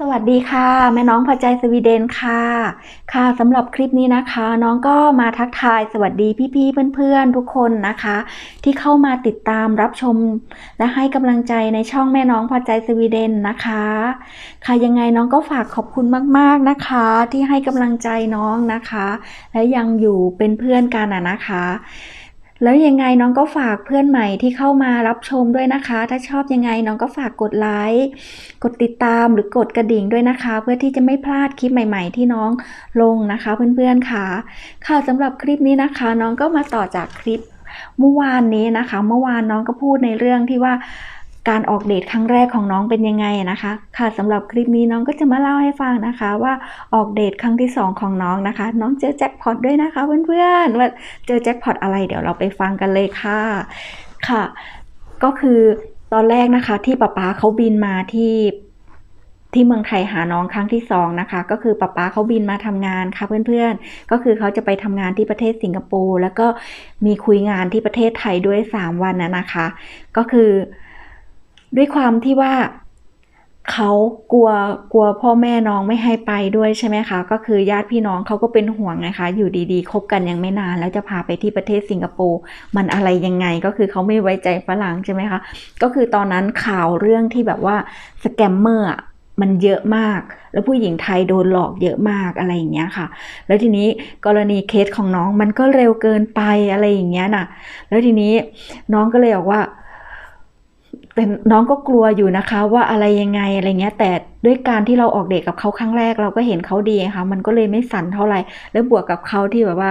สวัสดีค่ะ แม่น้องพอใจสวีเดนค่ะ ค่ะสำหรับคลิปนี้นะคะ น้องก็มาทักทายสวัสดีพี่ๆเพื่อนๆ ทุกคนนะคะ ที่เข้ามาติดตามรับชม และให้กำลังใจในช่องแม่น้องพอใจสวีเดนนะคะ ค่ะยังไงน้องก็ฝากขอบคุณมากๆนะคะ ที่ให้กำลังใจน้องนะคะ และยังอยู่เป็นเพื่อนกันนะคะ แล้วยังไงน้องก็ฝากเพื่อนใหม่ที่เข้ามารับชมด้วยนะคะ ถ้าชอบยังไงน้องก็ฝากกดไลค์กดติดตามหรือกดกระดิ่งด้วยนะคะ เพื่อที่จะไม่พลาดคลิปใหม่ ๆ ที่น้องลงนะคะ เพื่อนๆค่ะ ค่ะสำหรับคลิปนี้นะคะ น้องก็มาต่อจากคลิปเมื่อวานนี้นะคะ เมื่อวานน้องก็พูดในเรื่องที่ว่า การออกเดทครั้งแรกของน้องเป็นยังไงนะคะ ค่ะสำหรับคลิปนี้น้องก็จะมาเล่าให้ฟังนะคะ ว่าออกเดทครั้งที่สองของน้องนะคะ น้องเจอแจ็คพอตด้วยนะคะเพื่อนๆว่าเจอแจ็คพอตอะไรเดี๋ยวเราไปฟังกันเลยค่ะค่ะ ก็คือตอนแรกนะคะที่ป๊าป๊าเขาบินมาที่ที่เมืองไทยหาน้องครั้งที่สองนะคะก็คือป๊าป๊าเขาบินมาทำงานค่ะเพื่อนๆ ก็คือเขาจะไปทำงานที่ประเทศสิงคโปร์แล้วก็มีคุยงานที่ประเทศไทยด้วย 3 วันนะนะคะ ก็คือ ด้วยความที่ว่าเขากลัวกลัวพ่อแม่น้องไม่ให้ไปด้วยใช่ไหมคะก็คือญาติพี่น้องเขาก็เป็นห่วงนะคะอยู่ดีๆคบกันยังไม่นาน แล้วจะพาไปที่ประเทศสิงคโปร์มันอะไรยังไงก็คือเขาไม่ไว้ใจฝรั่งใช่ไหมคะก็คือตอนนั้นข่าวเรื่องที่แบบว่าสแกมเมอร์มันเยอะมาก แล้วผู้หญิงไทยโดนหลอกเยอะมากอะไรอย่างเงี้ยค่ะ แล้วทีนี้กรณีเคสของน้องมันก็เร็วเกินไปอะไรอย่างเงี้ยน่ะ แล้วทีนี้น้องก็เลยบอกว่า แต่น้องก็กลัวอยู่นะคะ ว่าอะไรยังไงอะไรเงี้ย แต่ด้วยการที่เราออกเดทกับเขาครั้งแรกเราก็เห็นเขาดีค่ะมันก็เลยไม่สั่นเท่าไหร่ แล้วบวกกับเขาที่แบบว่า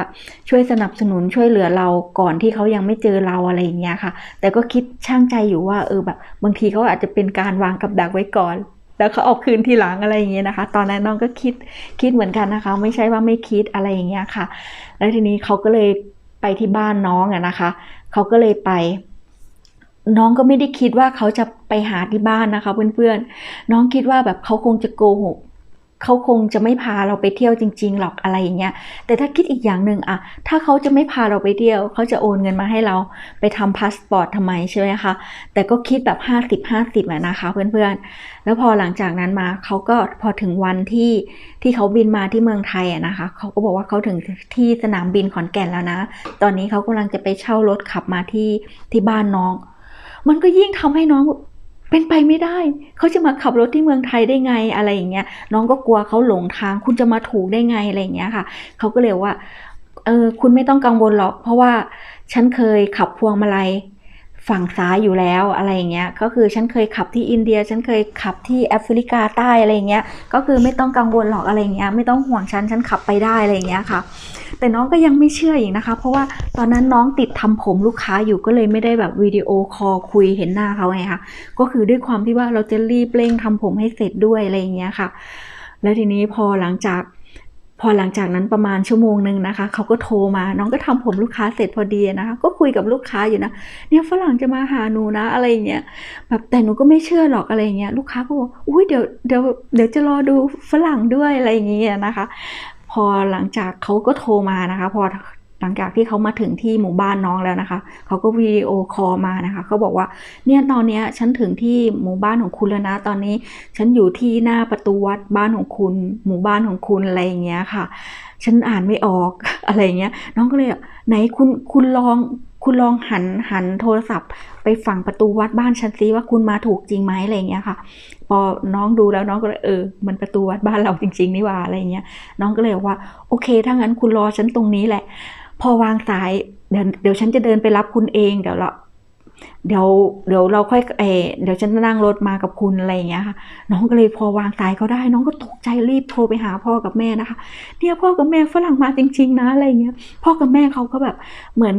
ช่วยสนับสนุนช่วยเหลือเราก่อนที่เขายังไม่เจอเราอะไรอย่างเงี้ยค่ะ แต่ก็คิดช่างใจอยู่ว่าเออแบบ บางทีเขาอาจจะเป็นการวางกับดักไว้ก่อน แล้วเขาออกคืนทีหลังอะไรอย่างเงี้ยนะคะ ตอนนั้นน้องก็คิดคิดเหมือนกันนะคะ ไม่ใช่ว่าไม่คิดอะไรอย่างเงี้ยค่ะ แล้วทีนี้เขาก็เลยไปที่บ้านน้องอะนะคะเขาก็เลยไป น้องก็ไม่ได้คิดว่าเขาจะไปหาที่บ้านนะคะเพื่อนๆ น้องคิดว่าแบบเขาคงจะโกหกเขาคงจะไม่พาเราไปเที่ยวจริง ๆ หรอกอะไรอย่างเงี้ย แต่ถ้าคิดอีกอย่างหนึ่งอะถ้าเขาจะไม่พาเราไปเที่ยว เขาจะโอนเงินมาให้เราไปทำพาสปอร์ตทำไมใช่ไหมคะ แต่ก็คิดแบบ 50 50อะนะคะเพื่อนๆ แล้วพอหลังจากนั้นมาเขาก็พอถึงวันที่ที่เขาบินมาที่เมืองไทยอะนะคะ เขาก็บอกว่าเขาถึงที่สนามบินขอนแก่นแล้วนะ ตอนนี้เขากำลังจะไปเช่ารถขับมาที่ที่บ้านน้อง มันก็ยิ่งทำให้น้องเป็นไปไม่ได้ เขาจะมาขับรถที่เมืองไทยได้ไงอะไรอย่างเงี้ย น้องก็กลัวเขาหลงทาง คุณจะมาถูกได้ไงอะไรอย่างเงี้ยค่ะ เขาก็เลยว่า เออ คุณไม่ต้องกังวลหรอก เพราะว่าฉันเคยขับพวงมาลัย ฝั่งซ้ายอยู่แล้วอะไรอย่างเงี้ยก็คือฉันเคยขับที่อินเดีย ฉันเคยขับที่แอฟริกาใต้อะไรอย่างเงี้ยก็คือไม่ต้องกังวลหรอกอะไรอย่างเงี้ยไม่ต้องห่วงฉันฉันขับไปได้อะไรอย่างเงี้ยค่ะ แต่น้องก็ยังไม่เชื่ออีกนะคะ เพราะว่าตอนนั้นน้องติดทำผมลูกค้าอยู่ก็เลยไม่ได้แบบวิดีโอคอลคุยเห็นหน้าเขาไงคะก็คือด้วยความที่ว่าเราจะรีบเร่งทำผมให้เสร็จด้วยอะไรอย่างเงี้ยค่ะ แล้วทีนี้พอหลังจาก พอหลังจากนั้นประมาณชั่วโมงหนึ่งนะคะเขาก็โทรมา น้องก็ทำผมลูกค้าเสร็จพอดีนะคะ ก็คุยกับลูกค้าอยู่นะเนี่ยฝรั่งจะมาหาหนูนะอะไรเงี้ยแบบแต่หนูก็ไม่เชื่อหรอกอะไรเงี้ยลูกค้าก็บอกอุ้ยเดี๋ยวเดี๋ยวเดี๋ยวจะรอดูฝรั่งด้วยอะไรเงี้ยนะคะ พอหลังจากเขาก็โทรมานะคะ พอ หลังจากที่เขามาถึงที่หมู่บ้านน้องแล้วนะคะ เขาก็วิดีโอคอลมานะคะ เขาบอกว่า เนี่ยตอนเนี้ยฉันถึงที่หมู่บ้านของคุณแล้วนะ ตอนนี้ฉันอยู่ที่หน้าประตูวัดบ้านของคุณ หมู่บ้านของคุณอะไรอย่างเงี้ยค่ะ ฉันอ่านไม่ออกอะไรเงี้ย น้องก็เลยไหนคุณคุณลองคุณลองหันหันโทรศัพท์ ไปฝั่งประตูวัดบ้านฉันซิว่าคุณมาถูกจริงไหมอะไรเงี้ยค่ะ พอน้องดูแล้วน้องก็เลยเออมันประตูวัดบ้านเราจริง ๆ นี่ว่าอะไรเงี้ยน้องก็เลยบอกว่า โอเคถ้างั้นคุณรอฉันตรงนี้แหละ พอวางสายเดี๋ยวเดี๋ยวฉันจะเดินไปรับคุณเองเดี๋ยวเราเดี๋ยวเดี๋ยวเราค่อยเอเดี๋ยวฉันจะนั่งรถมากับคุณอะไรอย่างเงี้ยค่ะ น้องก็เลยพอวางสายเขาได้ น้องก็ตกใจรีบโทรไปหาพ่อกับแม่นะคะเนี่ยพ่อกับแม่ฝรั่งมาจริง ๆ นะอะไรเงี้ย พ่อกับแม่เขาก็แบบเหมือน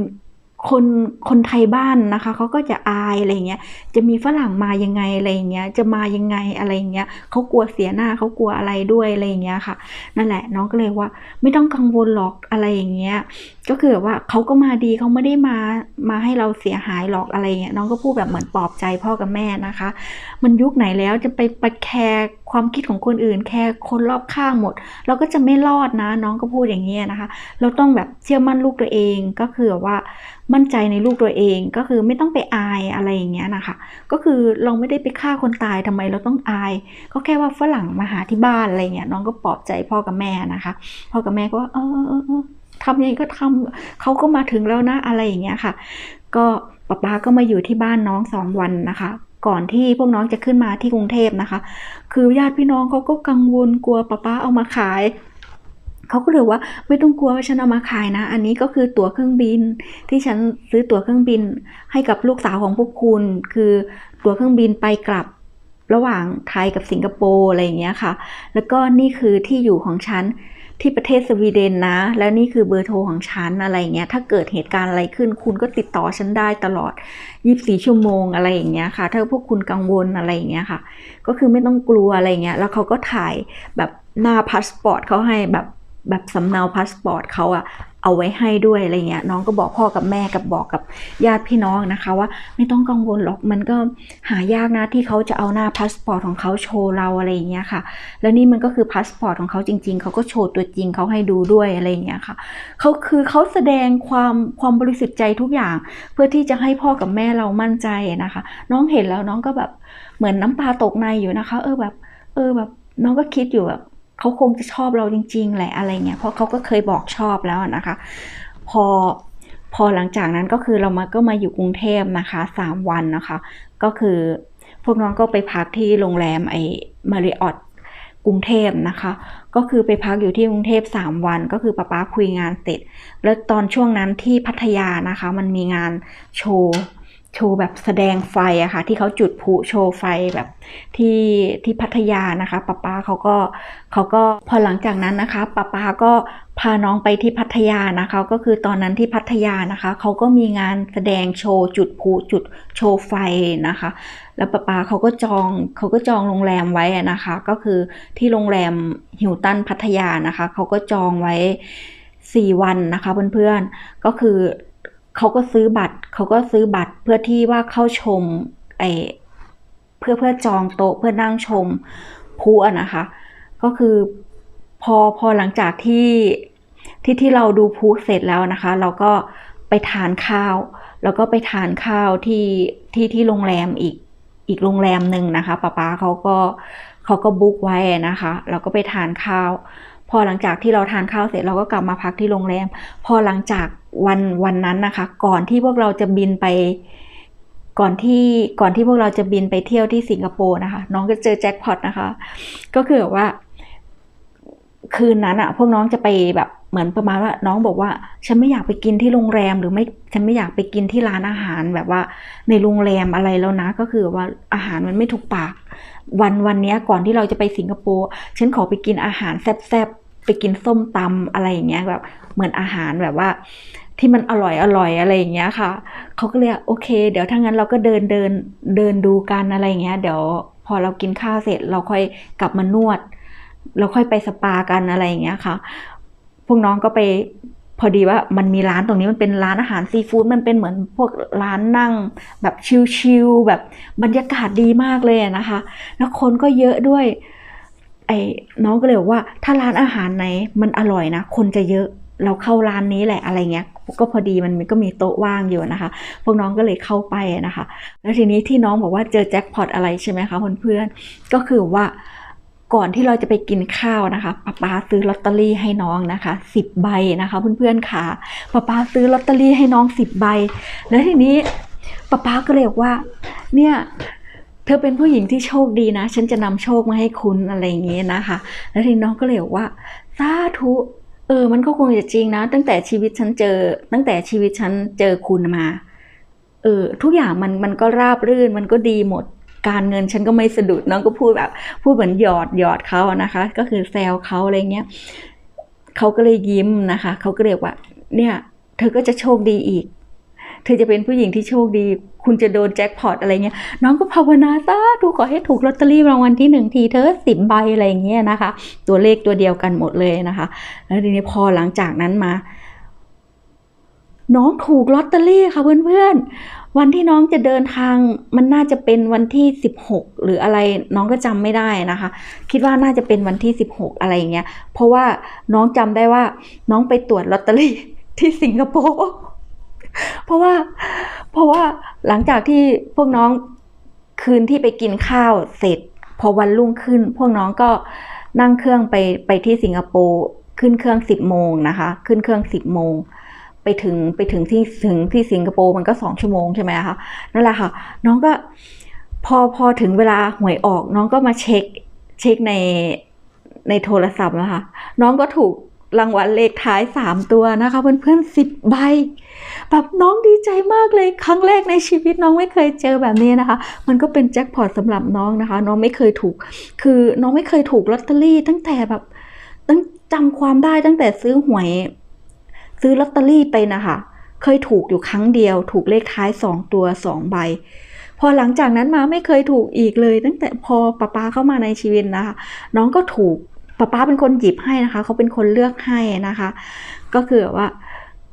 คนคนไทยบ้านนะคะเขาก็จะอายอะไรเงี้ยจะมีฝรั่งมายังไงอะไรเงี้ยจะมายังไงอะไรเงี้ยเขากลัวเสียหน้าเขากลัวอะไรด้วยอะไรเงี้ยค่ะ นั่นแหละน้องก็เลยว่าไม่ต้องกังวลหรอกอะไรอย่างเงี้ยก็คือแบบว่าเขาก็มาดีเขาไม่ได้มามาให้เราเสียหายหรอกอะไรเงี้ยน้องก็พูดแบบเหมือนปลอบใจพ่อกับแม่นะคะ มันยุคไหนแล้วจะไปไปแคร์ความคิดของคนอื่น แคร์คนรอบข้างหมด เราก็จะไม่รอดนะ น้องก็พูดอย่างนี้ยนะคะ เราต้องแบบเชื่อมั่นลูกตัวเองก็คือแบบว่ามั่นใจในลูกตัวเองก็คือไม่ต้องไปอายอะไรอย่างเงี้ยนะคะ ก็คือเราไม่ได้ไปฆ่าคนตายทำไมเราต้องอาย ก็แค่ว่าฝรั่งมาหาที่บ้านอะไรเงี้ยน้องก็ปลอบใจพ่อกับแม่นะคะ พ่อกับแม่ก็ว่าเออ ทำยังไงก็ทำเขาก็มาถึงแล้วนะอะไรอย่างเงี้ยค่ะ ก็ป๊าป๊าก็มาอยู่ที่บ้านน้องสองวันนะคะ ก่อนที่พวกน้องจะขึ้นมาที่กรุงเทพนะคะ คือญาติพี่น้องเขาก็กังวลกลัวป๊าป๊าเอามาขายเขาก็เลยว่าไม่ต้องกลัวว่าฉันเอามาขายนะ อันนี้ก็คือตั๋วเครื่องบิน ที่ฉันซื้อตั๋วเครื่องบินให้กับลูกสาวของพวกคุณ คือตั๋วเครื่องบินไปกลับ ระหว่างไทยกับสิงคโปร์อะไรอย่างเงี้ยค่ะ แล้วก็นี่คือที่อยู่ของฉันที่ประเทศสวีเดนนะ แล้วนี่คือเบอร์โทรของฉันอะไรอย่างเงี้ย ถ้าเกิดเหตุการณ์อะไรขึ้น คุณก็ติดต่อฉันได้ตลอด 24 ชั่วโมงอะไรอย่างเงี้ยค่ะ ถ้าพวกคุณกังวลอะไรอย่างเงี้ยค่ะ ก็คือไม่ต้องกลัวอะไรเงี้ย แล้วเขาก็ถ่ายแบบหน้าพาสปอร์ตเขาให้แบบแบบสำเนาพาสปอร์ตเขาอะ เอาไว้ให้ด้วยอะไรเงี้ยน้องก็บอกพ่อกับแม่กับบอกกับญาติพี่น้องนะคะ ว่าไม่ต้องกังวลหรอกมันก็หายากนะที่เขาจะเอาหน้าพาสปอร์ตของเขาโชว์เราอะไรเงี้ยค่ะ แล้วนี่มันก็คือพาสปอร์ตของเขาจริง ๆเขาก็โชว์ตัวจริงเขาให้ดูด้วยอะไรเงี้ยค่ะเขาคือเขาแสดงความความบริสุทธิ์ใจทุกอย่าง เพื่อที่จะให้พ่อกับแม่เรามั่นใจนะคะ น้องเห็นแล้วน้องก็แบบเหมือนน้ำตาตกในอยู่นะคะ เออแบบ เออแบบน้องก็คิดอยู่แบบ เขาคงจะชอบเราจริงๆแหละอะไรเงี้ยเพราะเขาก็เคยบอกชอบแล้วนะคะ พอพอหลังจากนั้นก็คือเรามาก็มาอยู่กรุงเทพนะคะสามวันนะคะ ก็คือพวกน้องก็ไปพักที่โรงแรมไอ้มาริออตกรุงเทพนะคะ ก็คือไปพักอยู่ที่กรุงเทพ3วัน ก็คือป้าป้าคุยงานเสร็จ แล้วตอนช่วงนั้นที่พัทยานะคะ มันมีงานโชว์ โชว์แบบแสดงไฟอะค่ะที่เขาจุดพลุโชว์ไฟแบบที่ที่พัทยานะคะป้าป้าเขาก็เขาก็พอหลังจากนั้นนะคะป้าป้าก็พาน้องไปที่พัทยานะคะ ก็คือตอนนั้นที่พัทยานะคะเขาก็มีงานแสดงโชว์จุดพลุจุดโชว์ไฟนะคะ แล้วป้าป้าเขาก็จองเขาก็จองโรงแรมไว้นะคะ ก็คือที่โรงแรมฮิวตันพัทยานะคะเขาก็จองไว้ 4 วันนะคะเพื่อนๆก็คือ เขาก็ซื้อบัตร เขาก็ซื้อบัตรเพื่อที่ว่าเข้าชมไอเพื่อเพื่อจองโต๊ะเพื่อนั่งชมพลุอะนะคะ ก็คือพอพอหลังจากที่ที่ที่เราดูพลุเสร็จแล้วนะคะ เราก็ไปทานข้าว แล้วก็ไปทานข้าวที่ที่ที่โรงแรมอีกอีกโรงแรมหนึ่งนะคะป้าป้าเขาก็เขาก็บุ๊กไว้นะคะ เราก็ไปทานข้าว พอหลังจากที่เราทานข้าวเสร็จเราก็กลับมาพักที่โรงแรม พอหลังจากวันวันนั้นนะคะ ก่อนที่พวกเราจะบินไป ก่อนที่ก่อนที่พวกเราจะบินไปเที่ยวที่สิงคโปร์นะคะ น้องก็เจอแจ็คพอตนะคะ ก็คือแบบว่า คืนนั้นอะพวกน้องจะไปแบบเหมือนประมาณว่าน้องบอกว่า ฉันไม่อยากไปกินที่โรงแรมหรือไม่ฉันไม่อยากไปกินที่ร้านอาหารแบบว่า ในโรงแรมอะไรแล้วนะ ก็คือว่าอาหารมันไม่ถูกปาก วันวันนี้ก่อนที่เราจะไปสิงคโปร์ฉันขอไปกินอาหารแซ่บ ไปกินส้มตำอะไรอย่างเงี้ยแบบเหมือนอาหารแบบว่า ที่มันอร่อยอร่อยอะไรอย่างเงี้ยค่ะเขาก็เลยโอเค เดี๋ยวถ้างั้นเราก็เดินเดินเดินดูกันอะไรอย่างเงี้ย เดี๋ยวพอเรากินข้าวเสร็จเราค่อยกลับมานวด เราค่อยไปสปากันอะไรอย่างเงี้ยค่ะ พวกน้องก็ไปพอดีว่ามันมีร้านตรงนี้มันเป็นร้านอาหารซีฟู้ดมันเป็นเหมือนพวกร้านนั่ง แบบชิลๆแบบบรรยากาศดีมากเลยนะคะ แล้วคนก็เยอะด้วย ไอ้น้องก็เลยบอกว่าถ้าร้านอาหารไหนมันอร่อยนะ คนจะเยอะเราเข้าร้านนี้แหละอะไรเงี้ย ก็พอดีมันก็มีโต๊ะว่างอยู่นะคะ พวกน้องก็เลยเข้าไปนะคะ แล้วทีนี้ที่น้องบอกว่าเจอแจ็คพอตอะไรใช่ไหมคะเพื่อนๆก็คือว่าก่อนที่เราจะไปกินข้าวนะคะป้าป้าซื้อลอตเตอรี่ให้น้องนะคะสิบใบนะคะเพื่อนๆค่ะป้าป้าซื้อลอตเตอรี่ให้น้องสิบใบ แล้วทีนี้ป้าป้าก็เลยบอกว่าเนี่ย เธอเป็นผู้หญิงที่โชคดีนะ ฉันจะนำโชคมาให้คุณอะไรอย่างเงี้ยนะคะ แล้วทีน้องก็เลยบอกว่าสาธุเออ มันก็คงจะจริงนะ ตั้งแต่ชีวิตฉันเจอ ตั้งแต่ชีวิตฉันเจอคุณมา เออ ทุกอย่างมันมันก็ราบรื่น มันก็ดีหมด การเงินฉันก็ไม่สะดุด น้องก็พูดแบบ พูดเหมือนหยอดหยอดเขานะคะ ก็คือแซวเขาอะไรเงี้ยเขาก็เลยยิ้มนะคะ เขาก็เรียกว่า เนี่ย เธอก็จะโชคดีอีก เธอจะเป็นผู้หญิงที่โชคดี คุณจะโดนแจ็คพอตอะไรเงี้ยน้องก็ภาวนาสาธุขอให้ถูกลอตเตอรี่รางวัลที่หนึ่งทีเธอสิบใบอะไรเงี้ยนะคะ ตัวเลขตัวเดียวกันหมดเลยนะคะ แล้วทีนี้พอหลังจากนั้นมา น้องถูกลอตเตอรี่ค่ะเพื่อนๆ วันที่น้องจะเดินทางมันน่าจะเป็นวันที่ 16 หรืออะไรน้องก็จำไม่ได้นะคะ คิดว่าน่าจะเป็นวันที่ 16 อะไรอย่างเงี้ย เพราะว่าน้องจำได้ว่าน้องไปตรวจลอตเตอรี่ที่สิงคโปร์ เพราะว่า เพราะว่าหลังจากที่พวกน้องคืนที่ไปกินข้าวเสร็จ พอวันรุ่งขึ้น พวกน้องก็นั่งเครื่องไปไปที่สิงคโปร์ขึ้นเครื่อง10โมงนะคะ ขึ้นเครื่อง10โมงไปถึงไปถึงที่ถึงที่สิงคโปร์มันก็สองชั่วโมงใช่ไหมคะนั่นแหละค่ะ น้องก็พอพอถึงเวลาหวยออก น้องก็มาเช็คเช็คในในโทรศัพท์นะคะ น้องก็ถูกรางวัลเลขท้ายสามตัวนะคะ เพื่อนเพื่อนสิบใบ แบบน้องดีใจมากเลยครั้งแรกในชีวิตน้องไม่เคยเจอแบบนี้นะคะ มันก็เป็นแจ็คพอตสำหรับน้องนะคะ น้องไม่เคยถูก คือน้องไม่เคยถูกลอตเตอรี่ ตั้งแต่แบบตั้งจำความได้ตั้งแต่ซื้อหวย ซื้อลอตเตอรี่ไปนะคะเคยถูกอยู่ครั้งเดียว ถูกเลขท้ายสองตัวสองใบพอหลังจากนั้นมาไม่เคยถูกอีกเลย ตั้งแต่พอป้าป้าเข้ามาในชีวิตนะคะ น้องก็ถูกป้าป้าเป็นคนหยิบให้นะคะ เขาเป็นคนเลือกให้นะคะ ก็คือแบบว่า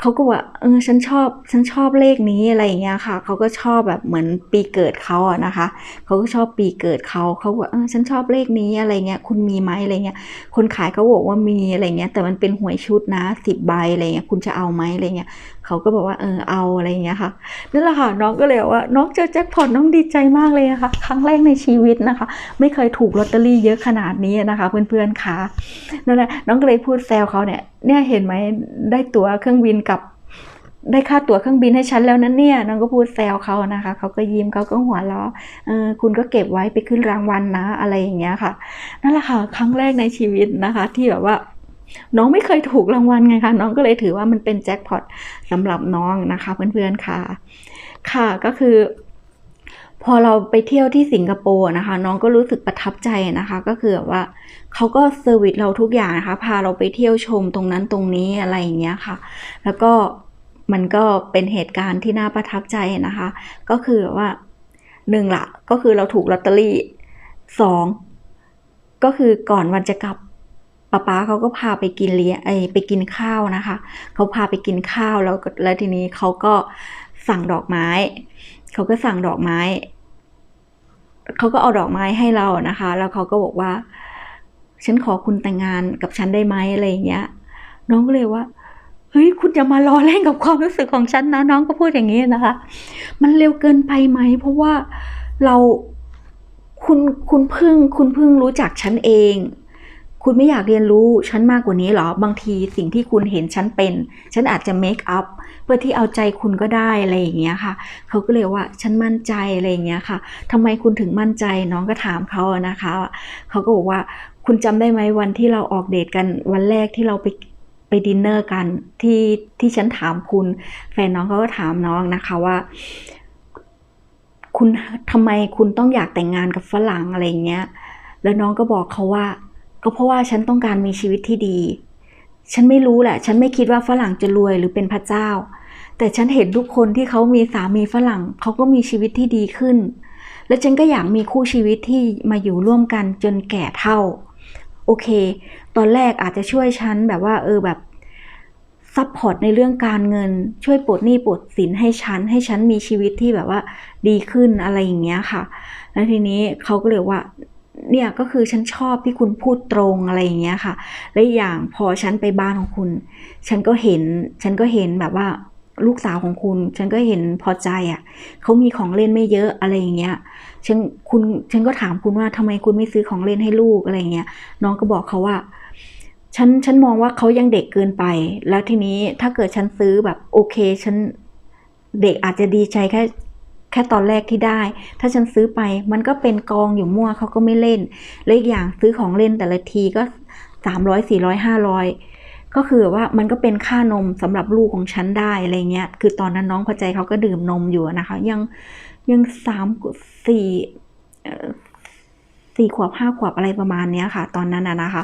เขาก็ว่าเออฉันชอบฉันชอบเลขนี้อะไรอย่างเงี้ยค่ะเขาก็ชอบแบบเหมือนปีเกิดเขาอะนะคะเขาก็ชอบปีเกิดเขาเขาบอกเออฉันชอบเลขนี้อะไรเงี้ยคุณมีไหมอะไรเงี้ยคนขายเขาบอกว่ามีอะไรเงี้ยแต่มันเป็นหวยชุดนะสิบใบอะไรเงี้ยคุณจะเอาไหมอะไรเงี้ย เขาก็บอกว่าเออเอาอะไรเงี้ยค่ะนั่นแหละค่ะน้องก็เลยว่าน้องเจอแจ็คพอตน้องดีใจมากเลยนะคะครั้งแรกในชีวิตนะคะ ไม่เคยถูกลอตเตอรี่เยอะขนาดนี้นะคะ เพื่อนๆค่ะนั่นแหละน้องก็เลยพูดแซวเขาเนี่ยเนี่ยเห็นไหมได้ตั๋วเครื่องบินกับได้ค่าตั๋วเครื่องบินให้ฉันแล้วนั้นเนี่ยน้องก็พูดแซวเขานะคะเขาก็ยิ้มเขาก็หัวเราะเออคุณก็เก็บไว้ไปขึ้นรางวัลนะอะไรอย่างเงี้ยค่ะนั่นแหละค่ะครั้งแรกในชีวิตนะคะ ที่แบบว่า น้องไม่เคยถูกรางวัลไงคะน้องก็เลยถือว่ามันเป็นแจ็คพอตสำหรับน้องนะคะเพื่อนๆค่ะ ค่ะก็คือ พอเราไปเที่ยวที่สิงคโปร์นะคะ น้องก็รู้สึกประทับใจนะคะ ก็คือแบบว่าเขาก็เซอร์วิสเราทุกอย่างนะคะ พาเราไปเที่ยวชมตรงนั้นตรงนี้อะไรอย่างเงี้ยค่ะ แล้วก็มันก็เป็นเหตุการณ์ที่น่าประทับใจนะคะ ก็คือว่าหนึ่งละก็คือเราถูกลอตเตอรี่สองก็คือก่อนวันจะกลับ ป้าป๊าเขาก็พาไปกินเลี้ยงไอไปกินข้าวนะคะ เขาพาไปกินข้าวแล้วแล้วทีนี้เขาก็สั่งดอกไม้ เขาก็สั่งดอกไม้ เขาก็เอาดอกไม้ให้เรานะคะ แล้วเขาก็บอกว่า ฉันขอคุณแต่งงานกับฉันได้ไหมอะไรอย่างเงี้ย น้องก็เลยว่าเฮ้ยคุณอย่ามาล้อเล่นกับความรู้สึกของฉันนะน้องก็พูดอย่างนี้นะคะ มันเร็วเกินไปไหม เพราะว่าเราคุณคุณเพิ่งคุณเพิ่งรู้จักฉันเอง คุณไม่อยากเรียนรู้ฉันมากกว่านี้หรอ บางทีสิ่งที่คุณเห็นฉันเป็น ฉันอาจจะเมคอัพเพื่อที่เอาใจคุณก็ได้อะไรอย่างเงี้ยค่ะ เขาก็เลยว่าฉันมั่นใจอะไรอย่างเงี้ยค่ะทำไมคุณถึงมั่นใจน้องก็ถามเขานะคะ เขาก็บอกว่าคุณจำได้ไหมวันที่เราออกเดทกันวันแรกที่เราไปไปดินเนอร์กันที่ที่ฉันถามคุณ แฟนน้องเขาก็ถามน้องนะคะว่าคุณทำไมคุณต้องอยากแต่งงานกับฝรั่งอะไรเงี้ย แล้วน้องก็บอกเขาว่า ก็เพราะว่าฉันต้องการมีชีวิตที่ดี ฉันไม่รู้แหละ ฉันไม่คิดว่าฝรั่งจะรวยหรือเป็นพระเจ้า แต่ฉันเห็นทุกคนที่เขามีสามีฝรั่งเขาก็มีชีวิตที่ดีขึ้น และฉันก็อยากมีคู่ชีวิตที่มาอยู่ร่วมกันจนแก่เท่า โอเค ตอนแรกอาจจะช่วยฉันแบบว่าเออแบบซัพพอร์ตในเรื่องการเงิน ช่วยปลดหนี้ปลดสินให้ฉัน ให้ฉันมีชีวิตที่แบบว่าดีขึ้นอะไรอย่างเงี้ยค่ะ แล้วทีนี้เขาก็เลยว่า เนี่ยก็คือฉันชอบที่คุณพูดตรงอะไรอย่างเงี้ยค่ะ และอย่างพอฉันไปบ้านของคุณ ฉันก็เห็น ฉันก็เห็นแบบว่าลูกสาวของคุณ ฉันก็เห็นพอใจอะ่ะเขามีของเล่นไม่เยอะอะไรอย่างเงี้ย ฉันคุณ ฉันก็ถามคุณว่าทำไมคุณไม่ซื้อของเล่นให้ลูกอะไรอย่างเงี้ย น้องก็บอกเขาว่า ฉัน ฉันมองว่าเขายังเด็กเกินไป แล้วทีนี้ถ้าเกิดฉันซื้อแบบโอเค ฉันเด็กอาจจะดีใจแค่ แค่ตอนแรกที่ได้ ถ้าฉันซื้อไปมันก็เป็นกองอยู่มั่วเขาก็ไม่เล่น และอีกอย่างซื้อของเล่นแต่ละทีก็สามร้อยสี่ร้อยห้าร้อยก็คือว่ามันก็เป็นค่านมสำหรับลูกของฉันได้อะไรเงี้ย คือตอนนั้นน้องพอใจเขาก็ดื่มนมอยู่นะคะ ยังยังสามสี่ สี่ขวบห้าขวบอะไรประมาณเนี้ยค่ะ ตอนนั้นนะคะ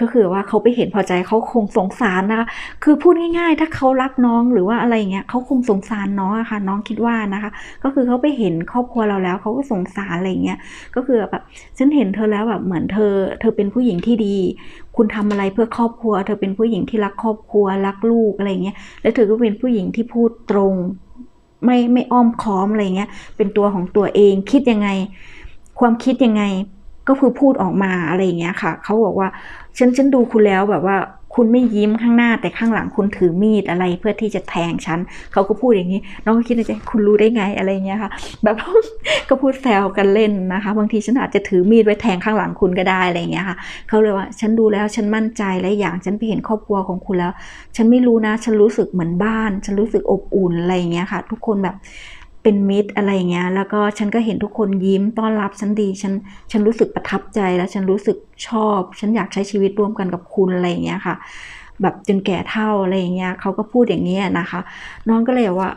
ก็คือว่าเขาไปเห็นพอใจเขาคงสงสารนะคะ คือพูดง่ายๆ ถ้าเขารักน้องหรือว่าอะไรอย่างเงี้ยเขาคงสงสารน้องอะค่ะ น้องคิดว่านะคะ ก็คือเขาไปเห็นครอบครัวเราแล้วเขาก็สงสารอะไรอย่างเงี้ย ก็คือแบบฉันเห็นเธอแล้วแบบเหมือนเธอ เธอเป็นผู้หญิงที่ดี คุณทำอะไรเพื่อครอบครัว เธอเป็นผู้หญิงที่รักครอบครัวรักลูกอะไรอย่างเงี้ย แล้วเธอก็เป็นผู้หญิงที่พูดตรงไม่ไม่อ้อมค้อมอะไรเงี้ย เป็นตัวของตัวเองคิดยังไง ความคิดยังไง ก็คือพูดออกมาอะไรอย่างเงี้ยค่ะเขาบอกว่าฉันฉันดูคุณแล้วแบบว่าคุณไม่ยิ้มข้างหน้าแต่ข้างหลังคุณถือมีดอะไรเพื่อที่จะแทงฉันเขาก็พูดอย่างนี้ น้องก็คิดในใจคุณรู้ได้ไงอะไรเงี้ยค่ะ แบบก็พูดแซวกันเล่นนะคะ บางทีฉันอาจจะถือมีดไว้แทงข้างหลังคุณก็ได้อะไรเงี้ยค่ะเขาเลยว่า ฉันดูแล้วฉันมั่นใจและอย่างฉันไปเห็นครอบครัวของคุณแล้ว ฉันไม่รู้นะ ฉันรู้สึกเหมือนบ้าน ฉันรู้สึกอบอุ่นอะไรเงี้ยค่ะ ทุกคนแบบ เป็นมิตรอะไรเงี้ย แล้วก็ฉันก็เห็นทุกคนยิ้มต้อนรับฉันดี ฉัน ฉันรู้สึกประทับใจแล้วฉันรู้สึกชอบ ฉันอยากใช้ชีวิตร่วมกันกับคุณอะไรเงี้ยค่ะ แบบจนแก่เท่าอะไรเงี้ยเขาก็พูดอย่างเงี้ยนะคะ น้องก็เลยว่า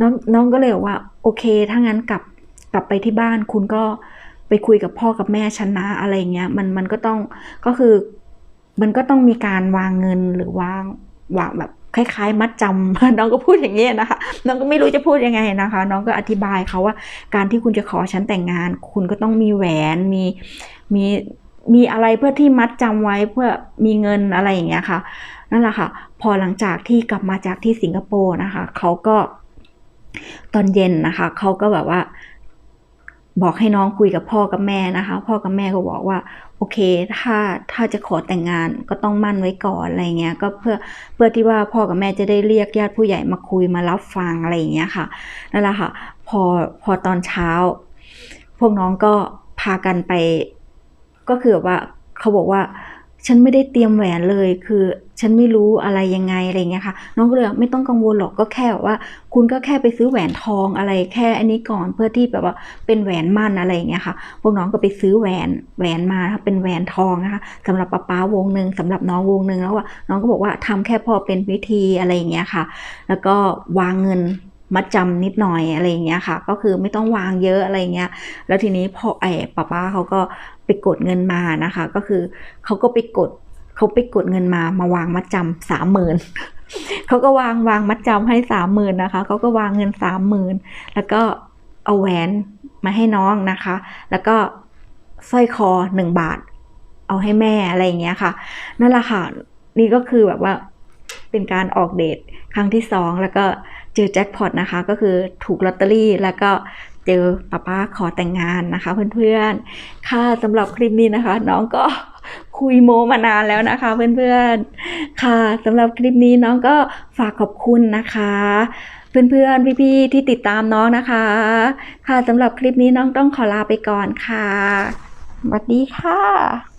น้องน้องก็เลยว่า โอเค ถ้างั้นกลับกลับไปที่บ้านคุณก็ไปคุยกับพ่อกับแม่ฉันนะอะไรเงี้ย มันมันก็ต้องก็คือมันก็ต้องมีการวางเงินหรือวางวางแบบ คล้ายๆ มัดจำน้องก็พูดอย่างนี้นะคะ น้องก็ไม่รู้จะพูดยังไงนะคะ น้องก็อธิบายเขาว่า การที่คุณจะขอฉันแต่งงาน คุณก็ต้องมีแหวนมีมีมีอะไรเพื่อที่มัดจำไว้เพื่อมีเงินอะไรอย่างเงี้ยค่ะ นั่นแหละค่ะ พอหลังจากที่กลับมาจากที่สิงคโปร์นะคะเขาก็ตอนเย็นนะคะเขาก็แบบว่า บอกให้น้องคุยกับพ่อกับแม่นะคะ พ่อกับแม่ก็บอกว่า เค ถ้าถ้าจะขอแต่งงานก็ต้องมั่นไว้ก่อนอะไรเงี้ยก็เพื่อเพื่อที่ว่าพ่อกับแม่จะได้เรียกญาติผู้ใหญ่มาคุยมารับฟังอะไรเงี้ยค่ะนั่นแหละค่ะ พอพอตอนเช้า พวกน้องก็พากันไป ก็คือว่าเขาบอกว่า ฉันไม่ได้เตรียมแหวนเลย คือฉันไม่รู้อะไรยังไงอะไรเงี้ยค่ะ น้องก็เลยไม่ต้องกังวลหรอกก็แค่ว่า คุณก็แค่ไปซื้อแหวนทองอะไรแค่อันนี้ก่อนเพื่อที่แบบว่าเป็นแหวนมั่นอะไรเงี้ยค่ะ พวกน้องก็ไปซื้อแหวนแหวนมาเป็นแหวนทองนะคะสำหรับป้าป้าวงหนึ่งสำหรับน้องวงหนึ่งแล้วว่าน้องก็บอกว่าทำแค่พอเป็นพิธีอะไรเงี้ยค่ะ แล้วก็วางเงินมัดจำนิดหน่อยอะไรอย่างเงี้ยค่ะ ก็คือไม่ต้องวางเยอะอะไรเงี้ย แล้วทีนี้พอไอ้ป้าป้าเขาก็ ไปกดเงินมานะคะ ก็คือเขาก็ไปกดเขาไปกดเงินมามาวางมัดจำสามหมื่นเขาก็วางวางมัดจำให้สามหมื่นนะคะเขาก็วางเงินสามหมื่นแล้วก็เอาแหวนมาให้น้องนะคะ แล้วก็สร้อยคอหนึ่งบาท เอาให้แม่อะไรอย่างเงี้ยค่ะ นั่นแหละค่ะ นี่ก็คือแบบว่าเป็นการออกเดทครั้งที่สองแล้วก็เจอแจ็คพอตนะคะ ก็คือถูกลอตเตอรี่แล้วก็ เจอป้าป้าขอแต่งงานนะคะ เพื่อนๆ ค่ะสำหรับคลิปนี้นะคะ น้องก็คุยโมมานานแล้วนะคะ เพื่อนๆ ค่ะสำหรับคลิปนี้น้องก็ฝากขอบคุณนะคะ เพื่อนๆ พี่ๆ ที่ติดตามน้องนะคะ ค่ะสำหรับคลิปนี้น้องต้องขอลาไปก่อนค่ะสวัสดีค่ะ